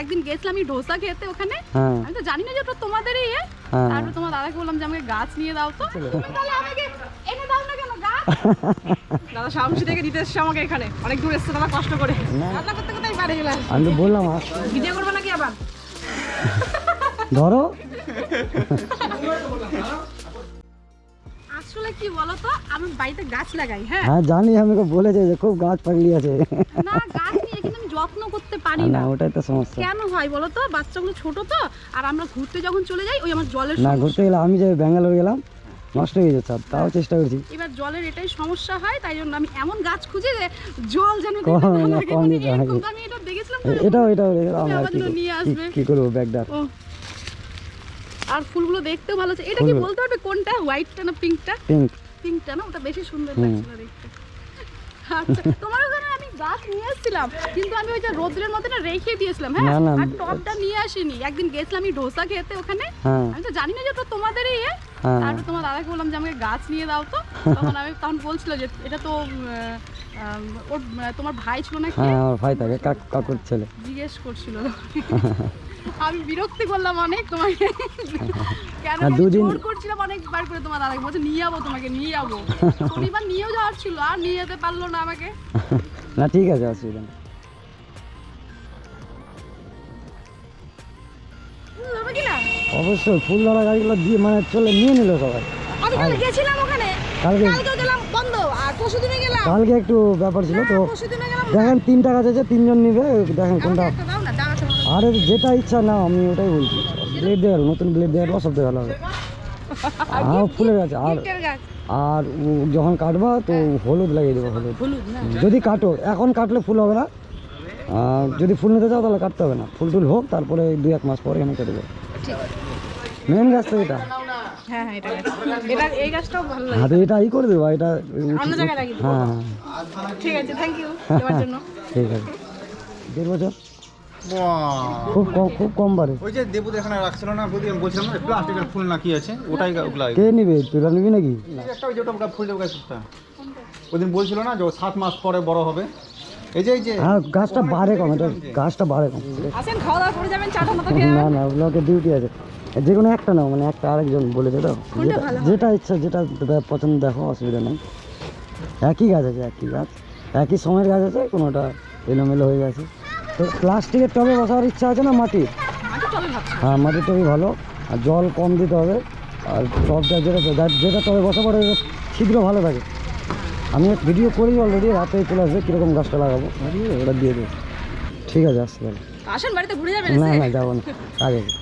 একদিন গেছিলাম আমি ডোসা খেতে ওখানে। হ্যাঁ। আমি তো জানি না যে ওটা তোমাদেরই ইয়ে তারপর তোমার দাদাকে বললাম যে আমাকে গাছ নিয়ে দাও তো। তাহলে আমাকে এনে দাও না কেন গাছ? দাদা শামসি থেকে দিতে এসছে আমাকে এখানে। অনেক দূর এসছে দাদা কষ্ট করে। রান্না করতে করতে বাড়ি আসছে। আমি তো বললাম আস। ভিডিও করব নাকি আবার? ধরো। আসলে কি বলতো আমি বাড়িতে গাছ লাগাই হ্যাঁ? হ্যাঁ জানি আমি ওকে বলেছে যে খুব গাছ পাগলি আছে। না গাছ নিয়ে কিন্তু আমি যত্ন করতে পারি না ওটাই তো সমস্যা। কেন হয় বলো তো? বাচ্চাগুলো ছোট তো আর আমরা ঘুরতে যখন চলে যাই ওই আমার জলের না ঘুরতে গেলে আমি যে ব্যাঙ্গালোর গেলাম নষ্ট হয়ে যাচ্ছে তাও চেষ্টা করছি। এবার জলের এটাই সমস্যা হয় তাই জন্য আমি এমন গাছ খুঁজি যে জল যেন কম দিতে মানে আমি এটা দেখেছিলাম এটাও এটাও আমরা কি করব- ও আর ফুলগুলো দেখতেও ভালো আছে এটা কি বলতে পারবে কোনটা? হোয়াইটটা না পিঙ্কটা পিঙ্ক পিঙ্কটা না? ওটা বেশি সুন্দর। লাগছিল দেখতে। তোমার ওখানে আমি গাছ নিয়ে এসেছিলাম কিন্তু আমি ওই যে রোদ্রের মধ্যে না রেখে দিয়েছিলাম হ্যাঁ? না, না, আর টপটা নিয়ে আসিনি। একদিন গেছিলাম আমি ডোসা খেতে ওখানে। হ্যাঁ। আমি তো জানি না যে তোমাদেরই ইয়ে হ্যাঁ। তারপর তোমার দাদাকে বললাম যে আমাকে গাছ নিয়ে দাও তো। তখন আমি তখন বলছিল যে এটা তো ওর তোমার ভাই ছিল নাকি? হ্যাঁ আমার ভাই থাকে কাকুর ছেলে। জিজ্ঞেস করছিল আমি বিরক্তি করলাম অনেক তোমাকে। কেন দুদিন- করে তোমার দাদাকে বলছে নিয়ে যাব তোমাকে নিয়ে যাব শনিবার নিয়েও যাওয়ার ছিল আর নিয়ে যেতে পারল না আমাকে। না ঠিক আছে অসুবিধা নেই। অবশ্যই ফুল ধরা গাড়িগুলো দিয়ে মানে চলে নিয়ে নিল সবাই। আমি কাল গেছিলাম ওখানে। কালকে গেলাম বন্ধ। আর গেলাম। কালকে একটু ব্যাপার ছিল তো। দেখেন তিনটা গাছ আছে তিনজন নিবে দেখেন কোনটা। আরে যেটা ইচ্ছা না আমি ওটাই বলছি। ব্লেড দেওয়ার নতুন ব্লেড দেওয়ার সব ভালো হবে। আর ফুলের গাছ আর আর যখন কাটবা তো হলুদ লাগিয়ে দেবো হলুদ। যদি কাটো এখন কাটলে ফুল হবে না। যদি ফুল নিতে চাও তাহলে কাটতে হবে না। ফুল টুল হোক তারপরে দুই এক মাস পরে এখানে কেটে দেবে। মেন গাছ তো এটা। হ্যাঁ হ্যাঁ এটা হাতে ই করে দেবো এটা হ্যাঁ। ঠিক আছে। দেড় বছর! খুব কম খুব কম বাড়ে। ওই যে দেবুদ এখানে রাখছিল না আমি বলছিলাম না প্লাস্টিকের ফুল না কি আছে ওটাই ওগুলা কে নিবে? তোরা নিবি নাকি? একটা ওই যে ওটা ফুল দেবো গাছটা ওদিন বলছিল না যে সাত মাস পরে বড় হবে। এই যে এই যে। হ্যাঁ গাছটা বাড়ে কম এটা গাছটা বাড়ে কম। আসেন খাওয়া দাওয়া করে যাবেন চাটা মতো খেয়ে না না ওগুলোকে ডিউটি আছে। যে কোনো একটা নাও মানে একটা আরেকজন বলেছে তো। যেটা যেটা ইচ্ছা যেটা পছন্দ দেখো অসুবিধা নেই। একই গাছ আছে একই গাছ। একই সময়ের গাছ আছে কোনোটা এলোমেলো হয়ে গেছে। তো প্লাস্টিকের টবে বসার ইচ্ছা আছে না মাটির? মাটি হ্যাঁ মাটির টবে ভালো। আর জল কম দিতে হবে। আর টবটা যেটা যেটা টবে বসা পড়ে শীঘ্র ভালো থাকে। আমি ভিডিও করি অলরেডি রাতে চলে আসবে কীরকম গাছটা লাগাবো। ওটা দিয়ে দেবো। ঠিক আছে আসতে তাহলে। আসেন বাড়িতে ঘুরে যাবেন না না যাব না। কাজ আছে